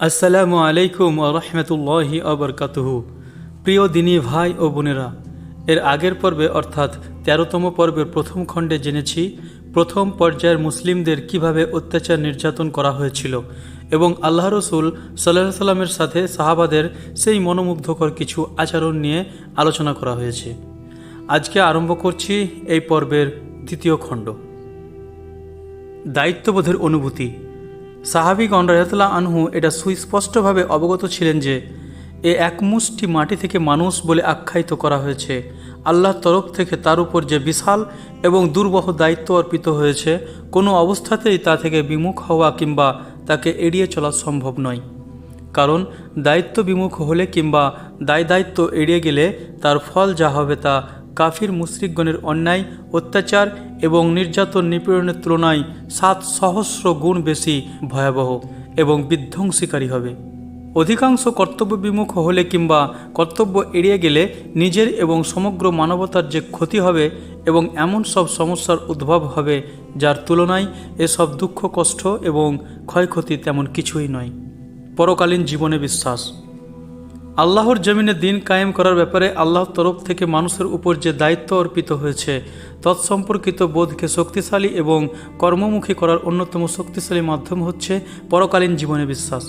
আসসালামু আলাইকুম রহমতুল্লাহি আবরকাতুহু প্রিয় দিনী ভাই ও বোনেরা, এর আগের পর্বে অর্থাৎ তেরোতম পর্বের প্রথম খণ্ডে জেনেছি প্রথম পর্যায়ের মুসলিমদের কীভাবে অত্যাচার নির্যাতন করা হয়েছিল এবং আল্লাহ রসুল সাল্লাহ সাল্লামের সাথে সাহাবাদের সেই মনোমুগ্ধকর কিছু আচরণ নিয়ে আলোচনা করা হয়েছে। আজকে আরম্ভ করছি এই পর্বের দ্বিতীয় খণ্ড। দায়িত্ববোধের অনুভূতি। সাহাবিগণ রাজাতুল্লাহ আনহু এটা সুস্পষ্টভাবে অবগত ছিলেন যে, এ একমুষ্টি মাটি থেকে মানুষ বলে আখ্যায়িত করা হয়েছে। আল্লাহর তরফ থেকে তার উপর যে বিশাল এবং দুর্বহ দায়িত্ব অর্পিত হয়েছে, কোনো অবস্থাতেই তা থেকে বিমুখ হওয়া কিংবা তাকে এড়িয়ে চলা সম্ভব নয়। কারণ, দায়িত্ব বিমুখ হলে কিংবা দায় দায়িত্ব এড়িয়ে গেলে তার ফল যা হবে তা কাফির মুশ্রিকগণের অন্যায়, অত্যাচার এবং নির্যাতন নিপীড়নের তুলনায় সাত সহস্র গুণ বেশি ভয়াবহ এবং বিধ্বংসীকারী হবে। অধিকাংশ কর্তব্য বিমুখ হলে কিংবা কর্তব্য এড়িয়ে গেলে নিজের এবং সমগ্র মানবতার যে ক্ষতি হবে এবং এমন সব সমস্যার উদ্ভব হবে যার তুলনায় এসব দুঃখ, কষ্ট এবং ক্ষয়ক্ষতি তেমন কিছুই নয়। পরকালীন জীবনে বিশ্বাস। আল্লাহর জমিনে দিন কায়েম করার ব্যাপারে আল্লাহর তরফ থেকে মানুষের উপর যে দায়িত্ব অর্পিত হয়েছে, তৎসম্পর্কিত বোধকে শক্তিশালী এবং কর্মমুখী করার অন্যতম শক্তিশালী মাধ্যম হচ্ছে পরকালীন জীবনে বিশ্বাস।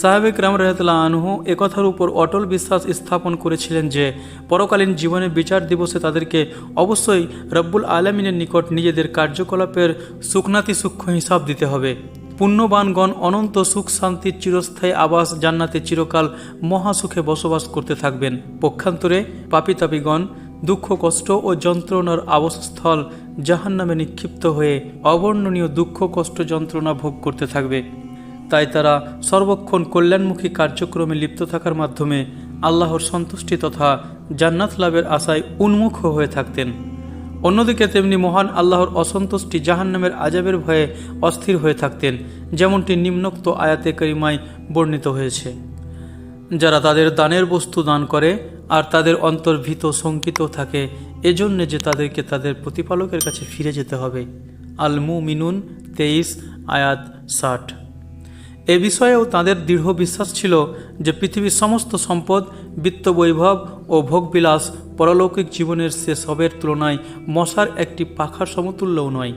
সাহেবেক রাম রহতুল্লাহ আনহু একথার উপর অটল বিশ্বাস স্থাপন করেছিলেন যে, পরকালীন জীবনে বিচার দিবসে তাদেরকে অবশ্যই রব্বুল আলমিনের নিকট নিজেদের কার্যকলাপের সুখনাতি সূক্ষ্ম হিসাব দিতে হবে। পুণ্যবানগণ অনন্ত সুখ শান্তির চিরস্থায়ী আবাস জান্নাতে চিরকাল মহাসুখে বসবাস করতে থাকবেন। পক্ষান্তরে পাপিতাপিগণ, দুঃখ, কষ্ট ও যন্ত্রণার আবাসস্থল জাহান্নামে নিক্ষিপ্ত হয়ে অবর্ণনীয় দুঃখ, কষ্ট, যন্ত্রণা ভোগ করতে থাকবে। তাই তারা সর্বক্ষণ কল্যাণমুখী কার্যক্রমে লিপ্ত থাকার মাধ্যমে আল্লাহর সন্তুষ্টি তথা জান্নাত লাভের আশায় উন্মুখ হয়ে থাকতেন। অন্যদিকে তেমনি মহান আল্লাহর অসন্তুষ্টি জাহান্নামের আজাবের ভয়ে অস্থির হয়ে থাকতেন, যেমনটি নিম্নোক্ত আয়াতে করিমায় বর্ণিত হয়েছে। যারা তাদের দানের বস্তু দান করে আর তাদের অন্তর ভীত শঙ্কিত থাকে, এজন্য যে তাদেরকে তাদের প্রতিপালকের কাছে ফিরে যেতে হবে। আল মু মিনুন তেইশ আয়াত ষাট। এ বিষয়েও তাদের দৃঢ় বিশ্বাস ছিল যে পৃথিবীর সমস্ত সম্পদ, বিত্ত বৈভব ও ভোগবিলাস পরলৌকিক জীবনের শেষ হবের তুলনায় মশার একটি পাখার সমতুল্যও নয়।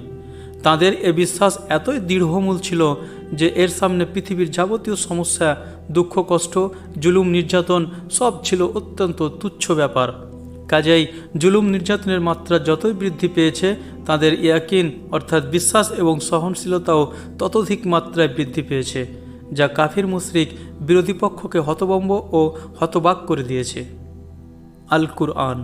তাদের এ বিশ্বাস এতই দৃঢ়মূল ছিল যে এর সামনে পৃথিবীর যাবতীয় সমস্যা, দুঃখ, কষ্ট, জুলুম, নির্যাতন সব ছিল অত্যন্ত তুচ্ছ ব্যাপার। কাজেই জুলুম, নির্যাতনের মাত্রা যতই বৃদ্ধি পেয়েছে, তাদের ইয়াকিন অর্থাৎ বিশ্বাস এবং সহনশীলতাও ততোধিক মাত্রায় বৃদ্ধি পেয়েছে, যা কাফির মুশরিক বিরোধী পক্ষকে হতবম্ব ও হতবাক করে দিয়েছে। আল কুরআন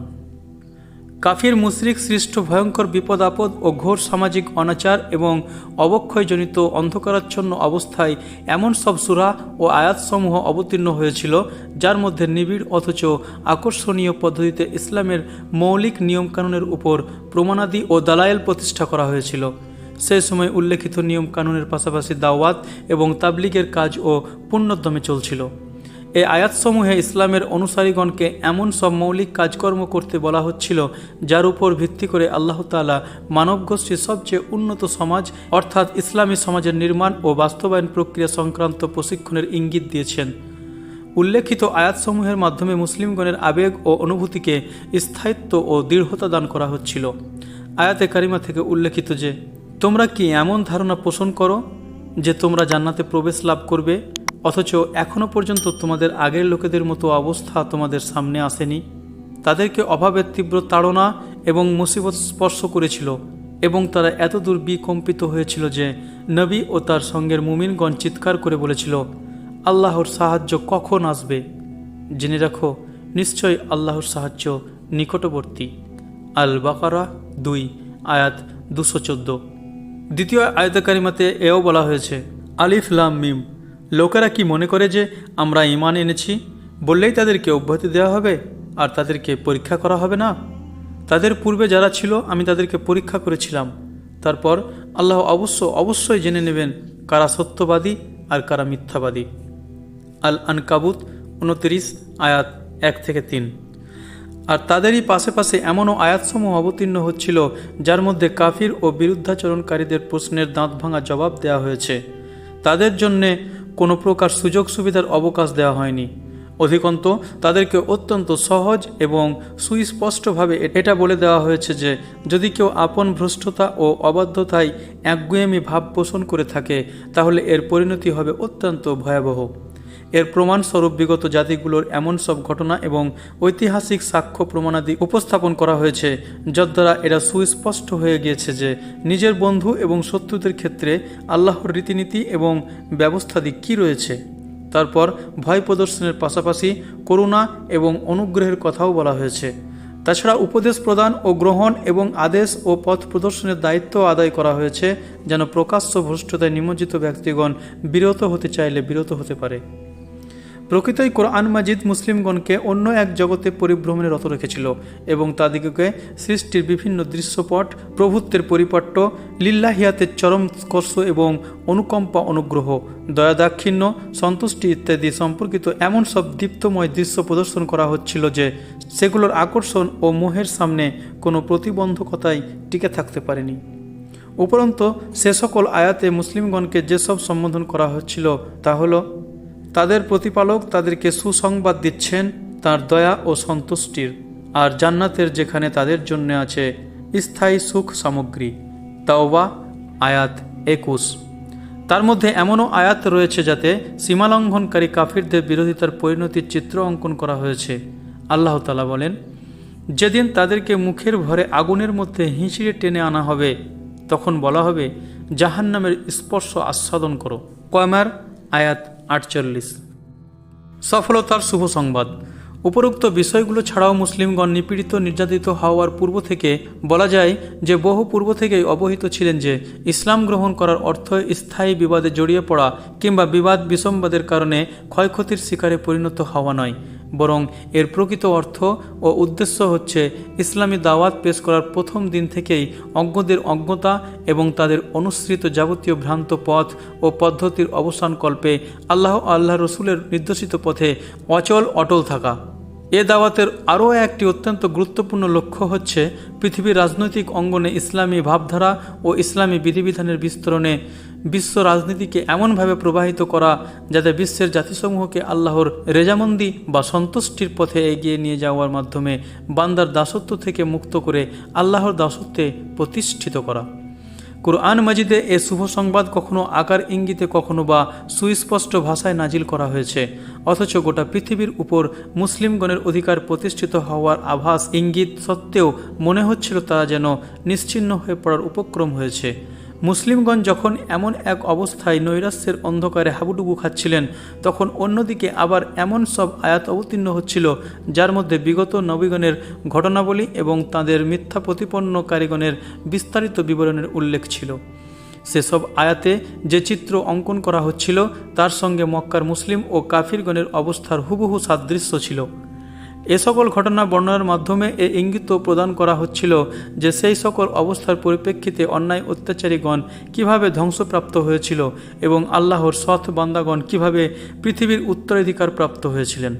কাফির, মুশরিক, সৃষ্ট, ভয়ঙ্কর বিপদ, আপদ ও ঘোর সামাজিক অনাচার এবং অবক্ষয়জনিত অন্ধকারাচ্ছন্ন অবস্থায় এমন সব সুরা ও আয়াতসমূহ অবতীর্ণ হয়েছিল, যার মধ্যে নিবিড় অথচ আকর্ষণীয় পদ্ধতিতে ইসলামের মৌলিক নিয়মকানুনের উপর প্রমাণাদি ও দালায়েল প্রতিষ্ঠা করা হয়েছিল। সেই সময় উল্লেখিত নিয়মকানুনের পাশাপাশি দাওয়াত এবং তাবলিগের কাজ ও পূর্ণোদ্যমে চলছিল। এই আয়াতসমূহে ইসলামের অনুসারীগণকে এমন সব মৌলিক কাজকর্ম করতে বলা হচ্ছিল, যার উপর ভিত্তি করে আল্লাহ তালা মানবগোষ্ঠীর সবচেয়ে উন্নত সমাজ, অর্থাৎ ইসলামী সমাজের নির্মাণ ও বাস্তবায়ন প্রক্রিয়া সংক্রান্ত প্রশিক্ষণের ইঙ্গিত দিয়েছেন। উল্লেখিত আয়াতসমূহের মাধ্যমে মুসলিমগণের আবেগ ও অনুভূতিকে স্থায়িত্ব ও দৃঢ়তা দান করা হচ্ছিল। আয়াতে কারিমা থেকে উল্লেখিত যে, তোমরা কি এমন ধারণা পোষণ করো যে তোমরা জান্নাতে প্রবেশ লাভ করবে? অথচ এখনও পর্যন্ত তোমাদের আগের লোকেদের মতো অবস্থা তোমাদের সামনে আসেনি। তাদেরকে অভাবের তীব্র তাড়না এবং মুসিবত স্পর্শ করেছিল এবং তারা এতদূর বিকম্পিত হয়েছিল যে নবী ও তার সঙ্গের মুমিনগণ চিৎকার করে বলেছিল, আল্লাহর সাহায্য কখন আসবে? জেনে রাখো, নিশ্চয় আল্লাহর সাহায্য নিকটবর্তী। আল বাকারা দুই, আয়াত দুশো চোদ্দ। দ্বিতীয় আয়তকারিমাতে এও বলা হয়েছে, আলিফ লাম মিম। লোকেরা কি মনে করে যে আমরা ইমান এনেছি? বললেই তাদেরকে অব্যাহতি দেওয়া হবে, আর তাদেরকে পরীক্ষা করা হবে না। তাদের পূর্বে যারা ছিল, আমি তাদেরকে পরীক্ষা করেছিলাম। তারপর আল্লাহ অবশ্য, অবশ্যই জেনে নেবেন কারা সত্যবাদী আর কারা মিথ্যাবাদী। আল আনকাবুত উনত্রিশ, আয়াত এক থেকে তিন। আর তাদেরই পাশে পাশে এমনও আয়াতসমূহ অবতীর্ণ হচ্ছিল, যার মধ্যে কাফির ও বিরুদ্ধাচরণকারীদের প্রশ্নের দাঁত ভাঙা জবাব দেওয়া হয়েছে। তাদের জন্যে কোনো প্রকার সুযোগ সুবিধার অবকাশ দেওয়া হয়নি। অধিকন্ত, তাদেরকে অত্যন্ত সহজ এবং সুস্পষ্টভাবে এটা বলে দেওয়া হয়েছে যে, যদি কেউ আপন ভ্রষ্টতা ও অবাধ্যতায় একগুয়েমি ভাব পোষণ করে থাকে, তাহলে এর পরিণতি হবে অত্যন্ত ভয়াবহ। এর প্রমাণস্বরূপ বিগত জাতিগুলোর এমন সব ঘটনা এবং ঐতিহাসিক সাক্ষ্য প্রমাণাদি উপস্থাপন করা হয়েছে, যদ্বারা এরা সুস্পষ্ট হয়ে গিয়েছে যে নিজের বন্ধু এবং শত্রুদের ক্ষেত্রে আল্লাহর রীতিনীতি এবং ব্যবস্থাদি কী রয়েছে। তারপর ভয় প্রদর্শনের পাশাপাশি করুণা এবং অনুগ্রহের কথাও বলা হয়েছে। তাছাড়া উপদেশ প্রদান ও গ্রহণ এবং আদেশ ও পথ প্রদর্শনের দায়িত্ব আদায় করা হয়েছে, যেন প্রকাশ্য ভ্রষ্টতায় নিমজ্জিত ব্যক্তিগণ বিরত হতে চাইলে বিরত হতে পারে। প্রকৃতই কোরআন মাজিদ মুসলিমগণকে অন্য এক জগতে পরিভ্রমণে রত রেখেছিল এবং তাদিগকে সৃষ্টির বিভিন্ন দৃশ্যপট, প্রভুত্বের পরিপাট্য লিল্লাহিয়াতের চরম স্পর্শ এবং অনুকম্পা অনুগ্রহ দয়া দাক্ষিণ্য সন্তুষ্টি ইত্যাদি সম্পর্কিত এমন সব দীপ্তময় দৃশ্য প্রদর্শন করা হচ্ছিল যে সেগুলোর আকর্ষণ ও মোহের সামনে কোনো প্রতিবন্ধকতাই টিকে থাকতে পারেনি। উপরন্তু, সে সকল আয়াতে মুসলিমগণকে যেসব সম্বোধন করা হচ্ছিল তা হলো তাদের প্রতিপালক তাদেরকে সুসংবাদ দিচ্ছেন তার দয়া ও সন্তুষ্টির, আর জান্নাতের যেখানে তাদের জন্য আছে স্থায়ী সুখ সামগ্রী। তাওবা, আয়াত একুশ। তার মধ্যে এমনও আয়াত রয়েছে যাতে সীমালঙ্ঘনকারী কাফিরদের বিরোধিতার পরিণতির চিত্র অঙ্কন করা হয়েছে। আল্লাহ তালা বলেন, যেদিন তাদেরকে মুখের ভরে আগুনের মধ্যে হিঁচড়ে টেনে আনা হবে, তখন বলা হবে, জাহান্নামের স্পর্শ আস্বাদন করো। কয়মার আয়াত আটচল্লিশ। সফলতার শুভ সংবাদ। উপরোক্ত বিষয়গুলো ছাড়াও মুসলিমগণ নিপীড়িত, নির্যাতিত হওয়ার পূর্ব থেকে বলা যায় যে, বহু পূর্ব থেকেই অবহিত ছিলেন যে, ইসলাম গ্রহণ করার অর্থ স্থায়ী বিবাদে জড়িয়ে পড়া কিংবা বিবাদ বিসম্বাদের কারণে ক্ষয়ক্ষতির শিকারে পরিণত হওয়া নয়। বরং এর প্রকৃত অর্থ ও উদ্দেশ্য হচ্ছে ইসলামী দাওয়াত পেশ করার প্রথম দিন থেকেই অজ্ঞদের অজ্ঞতা এবং তাদের অনুসৃত যাবতীয় ভ্রান্ত পথ ও পদ্ধতির অবসানকল্পে আল্লাহ আল্লাহ রসুলের নির্দেশিত পথে অচল, অটল থাকা। এ দাওয়াতের আরও একটি অত্যন্ত গুরুত্বপূর্ণ লক্ষ্য হচ্ছে পৃথিবীর রাজনৈতিক অঙ্গনে ইসলামী ভাবধারা ও ইসলামী বিধিবিধানের বিস্তরণে বিশ্ব রাজনীতিকে এমনভাবে প্রবাহিত করা যাতে বিশ্বের জাতিসমূহকে আল্লাহর রেজামন্দি বা সন্তুষ্টির পথে এগিয়ে নিয়ে যাওয়ার মাধ্যমে বান্দার দাসত্ব থেকে মুক্ত করে আল্লাহর দাসত্বে প্রতিষ্ঠিত করা। কুরআন মাজিদে এ শুভ সংবাদ কখনো আকার ইঙ্গিতে কখনো বা সুস্পষ্ট ভাষায় নাজিল করা হয়েছে, অথচ গোটা পৃথিবীর উপর মুসলিমগণের অধিকার প্রতিষ্ঠিত হওয়ার আভাস ইঙ্গিত সত্ত্বেও মনে হচ্ছিল তারা যেন নিশ্চিহ্ন হয়ে পড়ার উপক্রম হয়েছে। মুসলিমগণ যখন এমন এক অবস্থায় নৈরাশ্যের অন্ধকারে হাবুডুবু খাচ্ছিলেন, তখন অন্যদিকে আবার এমন সব আয়াত অবতীর্ণ হচ্ছিল, যার মধ্যে বিগত নবীগণের ঘটনাবলী এবং তাদের মিথ্যা প্রতিপন্ন প্রতিপন্নকারীগণের বিস্তারিত বিবরণের উল্লেখ ছিল। সেসব আয়াতে যে চিত্র অঙ্কন করা হচ্ছিল, তার সঙ্গে মক্কার মুসলিম ও কাফিরগণের অবস্থার হুবহু সাদৃশ্য ছিল। এ সকল ঘটনা বর্ণনার মাধ্যমে এ ইঙ্গিত প্রদান করা হচ্ছিল যে সেই সকল অবস্থার পরিপ্রেক্ষিতে অন্যায় অত্যাচারীগণ কীভাবে ধ্বংসপ্রাপ্ত হয়েছিল এবং আল্লাহর সৎ বান্দাগণ কীভাবে পৃথিবীর উত্তরাধিকার প্রাপ্ত হয়েছিলেন।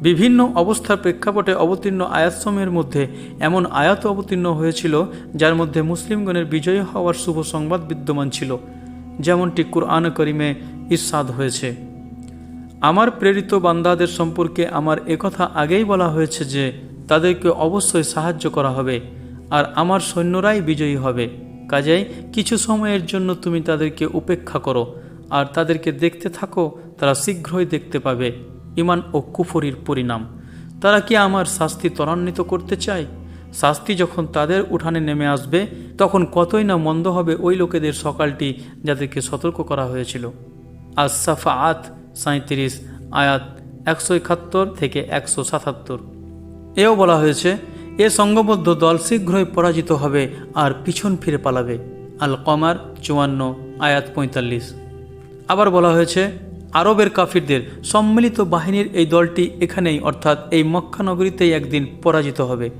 বিভিন্ন অবস্থার প্রেক্ষাপটে অবতীর্ণ আয়াতসমূহের মধ্যে এমন আয়াত অবতীর্ণ হয়েছিল যার মধ্যে মুসলিমগণের বিজয়ী হওয়ার শুভ সংবাদ বিদ্যমান ছিল। যেমনটি কুরআন করিমে ইরশাদ হয়েছে। আমার প্রেরিত বান্দাদের সম্পর্কে আমার একথা আগেই বলা হয়েছে যে, তাদেরকে অবশ্যই সাহায্য করা হবে, আর আমার সৈন্যরাই বিজয়ী হবে। কাজেই কিছু সময়ের জন্য তুমি তাদেরকে উপেক্ষা করো, আর তাদেরকে দেখতে থাকো, তারা শীঘ্রই দেখতে পাবে ইমান ও কুফরির পরিণাম। তারা কি আমার শাস্তি ত্বরান্বিত করতে চায়? শাস্তি যখন তাদের উঠানে নেমে আসবে, তখন কতই না মন্দ হবে ওই লোকেদের সকালটি যাদেরকে সতর্ক করা হয়েছিল। আজ সাফা আত সাঁত্রিশ আয়াত একশো একাত্তর থেকে একশো সাতাত্তর। এও বলা হয়েছে, এ সঙ্গবদ্ধ দল শীঘ্রই পরাজিত হবে আর পিছন ফিরে পালাবে। আল কমার চুয়ান্ন, আয়াত পঁয়তাল্লিশ। আবার বলা হয়েছে, আরবের কাফিরদের সম্মিলিত বাহিনীর এই দলটি এখানেই, অর্থাৎ এই মক্কা নগরীতেই একদিন পরাজিত হবে।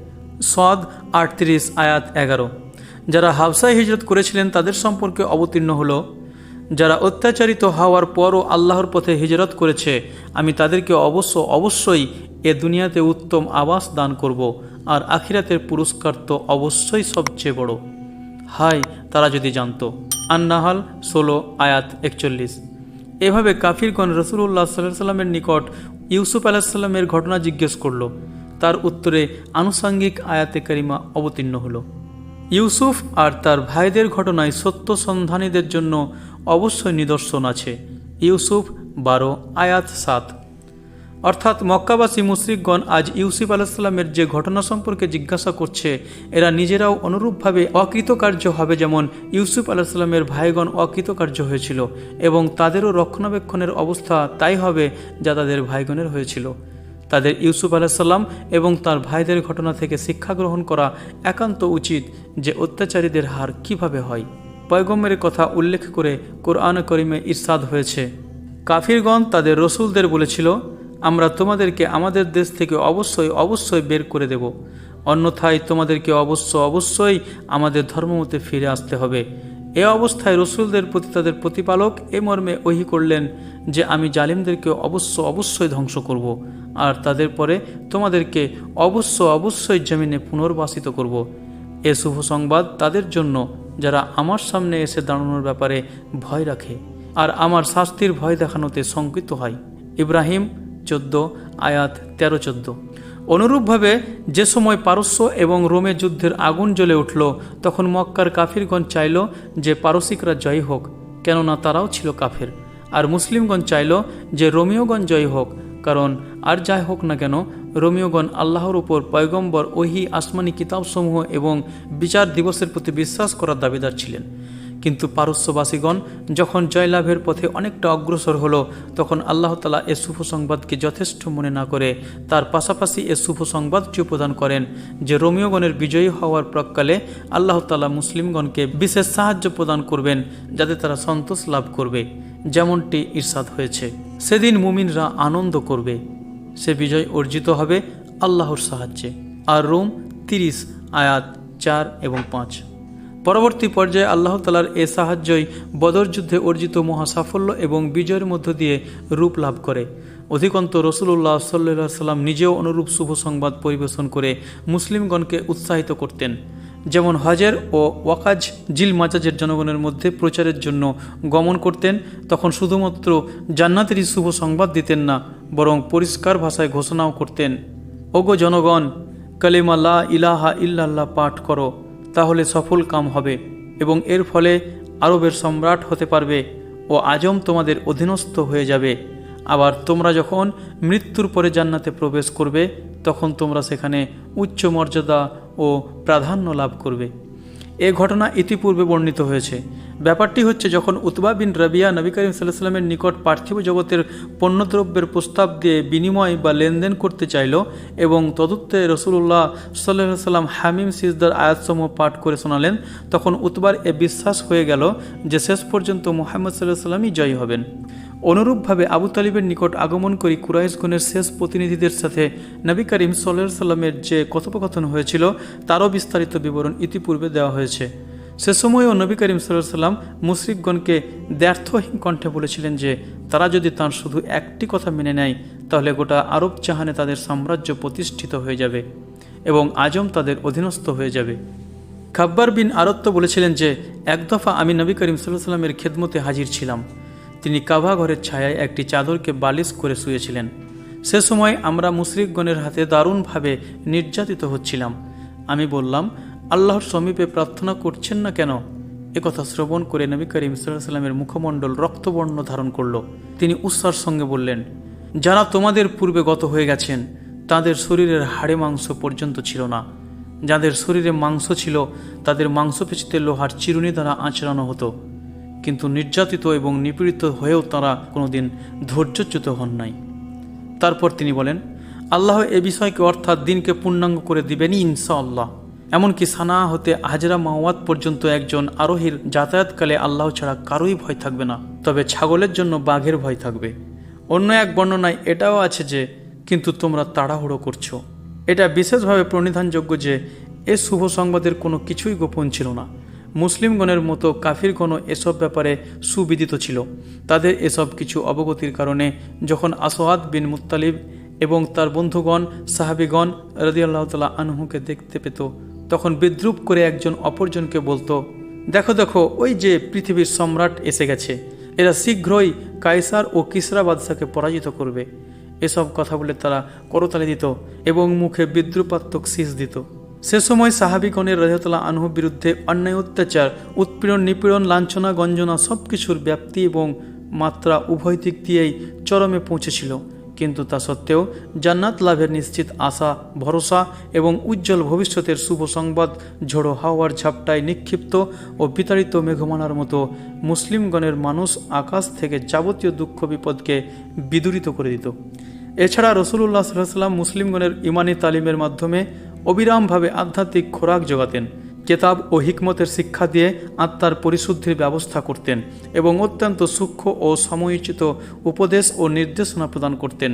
সদ আটত্রিশ, আয়াত এগারো। যারা হাফসায় হিজরত করেছিলেন, তাদের সম্পর্কে অবতীর্ণ হলো যারা অত্যাচারিত হওয়ার পরও আল্লাহর পথে হিজরত করেছে, আমি তাদেরকে অবশ্য অবশ্যই এ দুনিয়াতে উত্তম আবাস দান করব, আর আখিরাতের পুরস্কার তো অবশ্যই সবচেয়ে বড়। হাই তারা যদি জানত। আন্নাহাল, ষোলো, আয়াত একচল্লিশ। এভাবে কাফিরগণ রসুল্লাহ সাল্লাহ সাল্লামের নিকট ইউসুফ আলাহিসাল্লামের ঘটনা জিজ্ঞেস করল। তার উত্তরে আনুষাঙ্গিক আয়াতে কারিমা অবতীর্ণ হল। ইউসুফ আর তার ভাইদের ঘটনায় সত্য সন্ধানীদের জন্য অবশ্যই নিদর্শন আছে। ইউসুফ বারো, আয়াত সাত। অর্থাৎ মক্কাবাসী মুশরিকগণ আজ ইউসুফ আলাহিসাল্লামের যে ঘটনা সম্পর্কে জিজ্ঞাসা করছে, এরা নিজেরাও অনুরূপভাবে অকৃতকার্য হবে যেমন ইউসুফ আলাহিসাল্লামের ভাইগণ অকৃতকার্য হয়েছিল এবং তাদেরও রক্ষণাবেক্ষণের অবস্থা তাই হবে যা তাদের ভাইগণের হয়েছিল। তাদের ইউসুফ আলাহিসাল্লাম এবং তার ভাইদের ঘটনা থেকে শিক্ষা গ্রহণ করা একান্ত উচিত যে অত্যাচারীদের হার কীভাবে হয়। পয়গম্বের কথা উল্লেখ করে কোরআন করিমে ইরশাদ হয়েছে। কাফিরগণ তাদের রসুলদের বলেছিল, আমরা তোমাদেরকে আমাদের দেশ থেকে অবশ্যই অবশ্যই বের করে দেব। অন্যথায় তোমাদেরকে অবশ্য, অবশ্যই আমাদের ধর্মমতে ফিরে আসতে হবে। এ অবস্থায় রসুলদের প্রতি তাদের প্রতিপালক এ মর্মে ওহি করলেন যে, আমি জালিমদেরকে অবশ্য, অবশ্যই ধ্বংস করব, আর তাদের পরে তোমাদেরকে অবশ্য, অবশ্যই জমিনে পুনর্বাসিত করব। এ শুভ সংবাদ তাদের জন্য যারা আমার সামনে এসে দাঁড়ানোর ব্যাপারে ভয় রাখে আর আমার শাস্তির ভয় দেখানোতে শঙ্কিত হয়। ইব্রাহিম চোদ্দ, আয়াত তেরো চোদ্দ। অনুরূপভাবে যে সময় পারস্য এবং রোমে যুদ্ধের আগুন জ্বলে উঠল, তখন মক্কার কাফিরগণ চাইল যে পারসিকরা জয়ী হোক, কেননা তারাও ছিল কাফের। আর মুসলিমগণ চাইল যে রোমিওগণ জয়ী হোক, কারণ আর যাই হোক না কেন রোমিওগণ আল্লাহর উপর পয়গম্বর, ওহি, আসমানি কিতাবসমূহ এবং বিচার দিবসের প্রতি বিশ্বাস করার দাবিদার ছিলেন। কিন্তু পারস্যবাসীগণ যখন জয়লাভের পথে অনেকটা অগ্রসর হলো, তখন আল্লাহ তালা এ শুভ সংবাদকে যথেষ্ট মনে না করে তার পাশাপাশি এ শুভ সংবাদটিও প্রদান করেন যে রোমিওগণের বিজয়ী হওয়ার প্রকালে আল্লাহ তালা মুসলিমগণকে বিশেষ সাহায্য প্রদান করবেন যাতে তারা সন্তোষ লাভ করবে, যেমনটি ঈর্ষাদ হয়েছে। সেদিন মুমিনরা আনন্দ করবে। সে বিজয় অর্জিত হবে আল্লাহর সাহায্যে। আর রোম তিরিশ আয়াত চার এবং পাঁচ। পরবর্তী পর্যায়ে আল্লাহ তালার এ সাহায্যই বদর যুদ্ধে অর্জিত মহা সাফল্য এবং বিজয়ের মধ্য দিয়ে রূপ লাভ করে। অধিকন্ত রসুল্লাহ সাল্লা সাল্লাম নিজেও অনুরূপ শুভ সংবাদ পরিবেশন করে মুসলিমগণকে উৎসাহিত করতেন। যেমন হজের ও ওয়াকাজ, জিল মাজাজের জনগণের মধ্যে প্রচারের জন্য গমন করতেন, তখন শুধুমাত্র জান্নাতেরই শুভ সংবাদ দিতেন না, বরং পরিষ্কার ভাষায় ঘোষণাও করতেন। ওগো জনগণ, কালিমা লা ইলাহা ইল্লাল্লাহ পাঠ করো, তাহলে সফল কাম হবে এবং এর ফলে আরবের সম্রাট হতে পারবে ও আজম তোমাদের অধীনস্থ হয়ে যাবে। আবার তোমরা যখন মৃত্যুর পরে জান্নাতে প্রবেশ করবে, তখন তোমরা সেখানে উচ্চ মর্যাদা ও প্রাধান্য লাভ করবে। এ ঘটনা ইতিপূর্বে বর্ণিত হয়েছে। ব্যাপারটি হচ্ছে, যখন উতবা বিন রাবিয়া নবী করিম সাল্লামের নিকট পার্থিব জগতের পণ্যদ্রব্যের প্রস্তাব দিয়ে বিনিময় বা লেনদেন করতে চাইল এবং তদুত্তে রসুল্লাহ সাল্লাহ সাল্লাম হামিম সিজদার আয়াতসমূহ পাঠ করে শোনালেন, তখন উতবার এ বিশ্বাস হয়ে গেল যে শেষ পর্যন্ত মোহাম্মদ সাল্লাহ সাল্লামই জয়ী হবেন। অনুরূপভাবে আবু তালিবের নিকট আগমন করি কুরাইশগণের শেষ প্রতিনিধিদের সাথে নবী করিম সাল্লাহ সাল্লামের যে কথোপকথন হয়েছিল, তারও বিস্তারিত বিবরণ ইতিপূর্বে দেওয়া হয়েছে। সে সময়ও নবী করিম সাল্লাহ সাল্লাম মুশরিকগণকে দ্ব্যর্থহীন কণ্ঠে বলেছিলেন যে, তারা যদি তার শুধু একটি কথা মেনে নেয়, তাহলে গোটা আরব জাহানে তাদের সাম্রাজ্য প্রতিষ্ঠিত হয়ে যাবে এবং আজম তাদের অধীনস্থ হয়ে যাবে। খাব্বার বিন আরত্ত বলেছিলেন যে, এক দফা আমি নবী করিম সাল্লাহ সাল্লামের খেদমতে হাজির ছিলাম। তিনি কাভা ঘরের ছায়ায় একটি চাদরকে বালিশ করে শুয়েছিলেন। সে সময় আমরা মুশরিকগণের হাতে দারুণভাবে নির্যাতিত হচ্ছিলাম। আমি বললাম, আল্লাহর সমীপে প্রার্থনা করছেন না কেন? একথা শ্রবণ করে নবী করিম সাল্লামের মুখমণ্ডল রক্তবর্ণ ধারণ করল। তিনি উৎসার সঙ্গে বললেন, যারা তোমাদের পূর্বে গত হয়ে গেছেন, তাদের শরীরের হাড়ে মাংস পর্যন্ত ছিল না। যাদের শরীরে মাংস ছিল, তাদের মাংসপেশিতে লোহার চিরুনি দ্বারা আঁচড়ানো হতো। কিন্তু নির্যাতিত এবং নিপীড়িত হয়েও তারা কোনোদিন ধৈর্যচ্যুত হন নাই। তারপর তিনি বলেন, আল্লাহ এ বিষয়কে অর্থাৎ দিনকে পূর্ণাঙ্গ করে দিবেনই ইনশাআল্লাহ। এমনকি সানা হতে হাজরা মাওয়াত পর্যন্ত একজন আরোহীর যাতায়াতকালে আল্লাহ ছাড়া কারোই ভয় থাকবে না। তবে ছাগলের জন্য বাঘের ভয় থাকবে। অন্য এক বর্ণনায় এটাও আছে যে, কিন্তু তোমরা তাড়াহুড়ো করছ। এটা বিশেষভাবে প্রণিধানযোগ্য যে, এ শুভ সংবাদের কোনো কিছুই গোপন ছিল না। মুসলিমগণের মতো কাফিরগণও এসব ব্যাপারে সুবিদিত ছিল। তাদের এসব কিছু অবগতির কারণে যখন আসোয়াদ বিন মুত্তালিব এবং তার বন্ধুগণ, সাহাবিগণ রদিয়াল্লাহ তালা আনহুকে দেখতে পেত, তখন বিদ্রুপ করে একজন অপরজনকে বলতো, দেখো দেখো, ওই যে পৃথিবীর সম্রাট এসে গেছে। এরা শীঘ্রই কাইসার ও কিসরা বাদশাকে পরাজিত করবে। এসব কথা বলে তারা করতালি দিত এবং মুখে বিদ্রুপাত্মক শীষ দিত। সে সময় সাহাবিগণের রাজতলা আনহুর বিরুদ্ধে অন্যায় অত্যাচার উৎপীড়ন, নিপীড়ন, লাঞ্ছনা, গঞ্জনা সব কিছুর ব্যাপ্তি এবং মাত্রা উভয় দিক দিয়েই চরমে পৌঁছেছিল। কিন্তু তা সত্ত্বেও জান্নাত লাভের নিশ্চিত আশা, ভরসা এবং উজ্জ্বল ভবিষ্যতের শুভ সংবাদ ঝোড়ো হাওয়ার ঝাপটায় নিক্ষিপ্ত ও বিতাড়িত মেঘমানার মতো মুসলিমগণের মানুষ আকাশ থেকে যাবতীয় দুঃখ বিপদকে বিদূরিত করে দিত। এছাড়া রসুল্লাহ সাল্লাম মুসলিমগণের ইমানি তালিমের মাধ্যমে অবিরামভাবে আধ্যাত্মিক খোরাক যোগাতেন কেতাব ও হিকমতের শিক্ষা দিয়ে আত্মার পরিশুদ্ধির ব্যবস্থা করতেন এবং অত্যন্ত সূক্ষ্ম ও সময়োচিত উপদেশ ও নির্দেশনা প্রদান করতেন।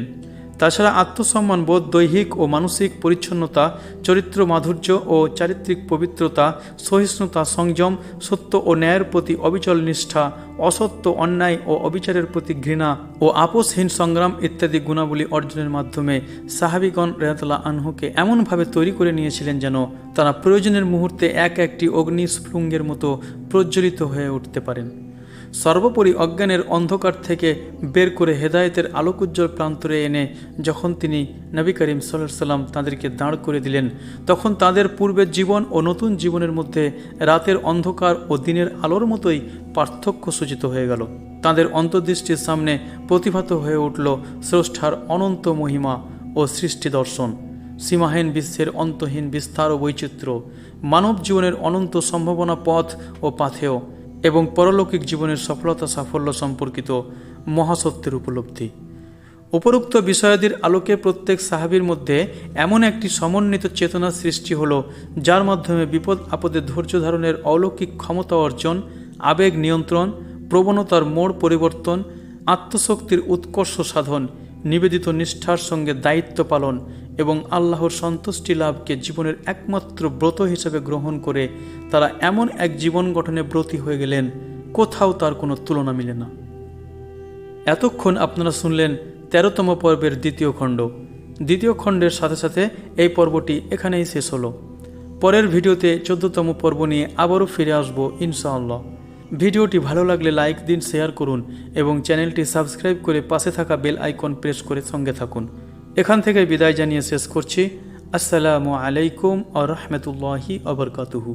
তাছাড়া আত্মসম্মান বোধ, দৈহিক ও মানসিক পরিচ্ছন্নতা, চরিত্র মাধুর্য ও চারিত্রিক পবিত্রতা, সহিষ্ণুতা, সংযম, সত্য ও ন্যায়ের প্রতি অবিচল নিষ্ঠা, অসত্য, অন্যায় ও অবিচারের প্রতি ঘৃণা ও আপোষহীন সংগ্রাম ইত্যাদি গুণাবলী অর্জনের মাধ্যমে সাহাবিগণ রেহাতলা আনহুকে এমনভাবে তৈরি করে নিয়েছিলেন যেন তারা প্রয়োজনের মুহূর্তে এক একটি অগ্নিস্ফুলিঙ্গের মতো প্রজ্বলিত হয়ে উঠতে পারেন। সর্বোপরি অজ্ঞানের অন্ধকার থেকে বের করে হেদায়েতের আলোকোজ্জ্বল প্রান্তরে এনে যখন তিনি নবী করিম সাল্লাহ সাল্লাম তাদেরকে দাঁড় করে দিলেন, তখন তাদের পূর্বের জীবন ও নতুন জীবনের মধ্যে রাতের অন্ধকার ও দিনের আলোর মতোই পার্থক্য সূচিত হয়ে গেল। তাদের অন্তর্দৃষ্টির সামনে প্রতিভাত হয়ে উঠল স্রষ্টার অনন্ত মহিমা ও সৃষ্টি দর্শন। সীমাহীন বিশ্বের অন্তহীন বিস্তার ও বৈচিত্র্য, মানব জীবনের অনন্ত সম্ভাবনা পথ ও পাথেয়। এবং পরলৌকিক জীবনের সফলতা, সাফল্য সম্পর্কিত মহাসত্যের উপলব্ধি। উপরোক্ত বিষয়াদির আলোকে প্রত্যেক সাহাবীর মধ্যে এমন একটি সমন্বিত চেতনা সৃষ্টি হলো, যার মাধ্যমে বিপদ, আপদে ধৈর্য ধারণের অলৌকিক ক্ষমতা অর্জন, আবেগ নিয়ন্ত্রণ, প্রবণতার মোড় পরিবর্তন, আত্মশক্তির উৎকর্ষ সাধন, নিবেদিত নিষ্ঠার সঙ্গে দায়িত্ব পালন এবং আল্লাহর সন্তুষ্টি লাভকে জীবনের একমাত্র ব্রত হিসেবে গ্রহণ করে তারা এমন এক জীবন গঠনে ব্রতী হয়ে গেলেন, কোথাও তার কোনো তুলনা মিলে না। এতক্ষণ আপনারা শুনলেন তেরোতম পর্বের দ্বিতীয় খণ্ড। দ্বিতীয় খণ্ডের সাথে সাথে এই পর্বটি এখানেই শেষ হলো। পরের ভিডিওতে চোদ্দতম পর্ব নিয়ে আবারও ফিরে আসব ইনশাআল্লাহ। ভিডিওটি ভালো লাগলে লাইক দিন, শেয়ার করুন এবং চ্যানেলটি সাবস্ক্রাইব করে পাশে থাকা বেল আইকন প্রেস করে সঙ্গে থাকুন। এখান থেকে বিদায় জানিয়ে শেষ করছি। আসসালামু আলাইকুম আ রহমতুল্লাহি আবরকাতুহু